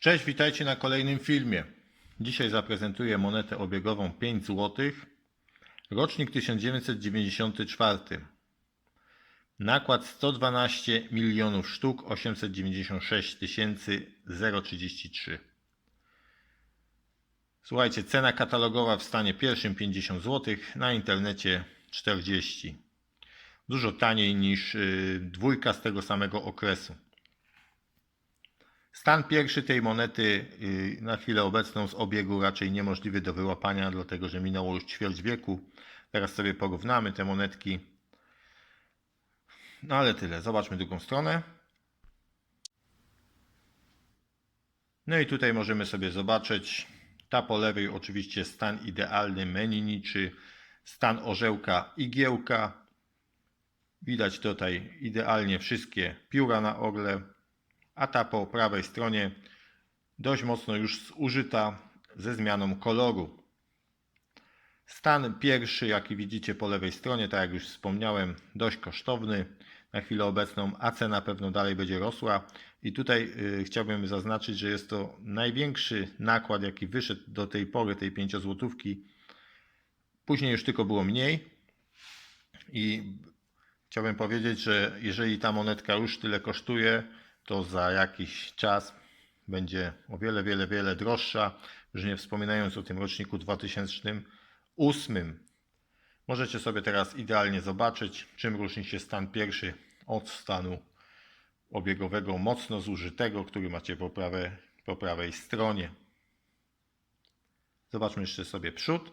Cześć, witajcie na kolejnym filmie. Dzisiaj zaprezentuję monetę obiegową 5 zł. Rocznik 1994. Nakład 112 milionów sztuk 896 tysięcy 033. Słuchajcie, cena katalogowa w stanie pierwszym 50 zł, na internecie 40. Dużo taniej niż yy, dwójka z tego samego okresu. Stan pierwszy tej monety yy, na chwilę obecną z obiegu raczej niemożliwy do wyłapania, dlatego że minęło już ćwierć wieku. Teraz sobie porównamy te monetki. No ale tyle. Zobaczmy drugą stronę. No i tutaj możemy sobie zobaczyć. Ta po lewej oczywiście stan idealny meniniczy, stan orzełka igiełka. Widać tutaj idealnie wszystkie pióra na orle a ta po prawej stronie dość mocno już zużyta ze zmianą koloru. Stan pierwszy, jaki widzicie po lewej stronie, tak jak już wspomniałem, dość kosztowny na chwilę obecną, a cena pewno dalej będzie rosła. I tutaj y, chciałbym zaznaczyć, że jest to największy nakład, jaki wyszedł do tej pory, tej 5 złotówki. Później już tylko było mniej. I chciałbym powiedzieć, że jeżeli ta monetka już tyle kosztuje, to za jakiś czas będzie o wiele, wiele, wiele droższa, już nie wspominając o tym roczniku 2008. Możecie sobie teraz idealnie zobaczyć, czym różni się stan pierwszy od stanu obiegowego mocno zużytego, który macie po prawej, po prawej stronie. Zobaczmy jeszcze sobie przód.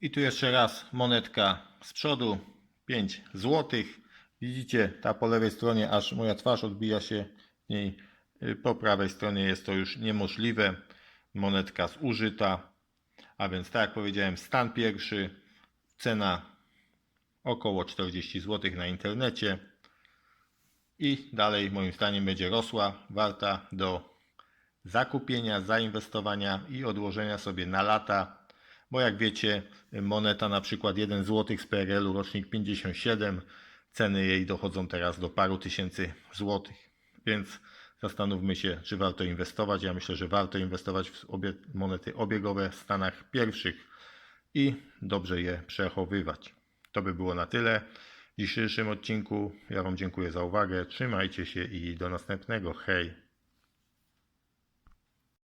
I tu jeszcze raz monetka z przodu 5 złotych. Widzicie, ta po lewej stronie, aż moja twarz odbija się w niej. y, Po prawej stronie jest to już niemożliwe. Monetka zużyta. A więc, tak jak powiedziałem, stan pierwszy, cena około 40 zł na internecie. I dalej, moim zdaniem, będzie rosła, warta do zakupienia, zainwestowania i odłożenia sobie na lata. Bo jak wiecie, moneta na przykład 1 zł z PRL-u, rocznik 57, ceny jej dochodzą teraz do paru tysięcy złotych. Więc zastanówmy się, czy warto inwestować. Ja myślę, że warto inwestować w obie, monety obiegowe w Stanach pierwszych i dobrze je przechowywać. To by było na tyle w dzisiejszym odcinku. Ja Wam dziękuję za uwagę. Trzymajcie się i do następnego. Hej!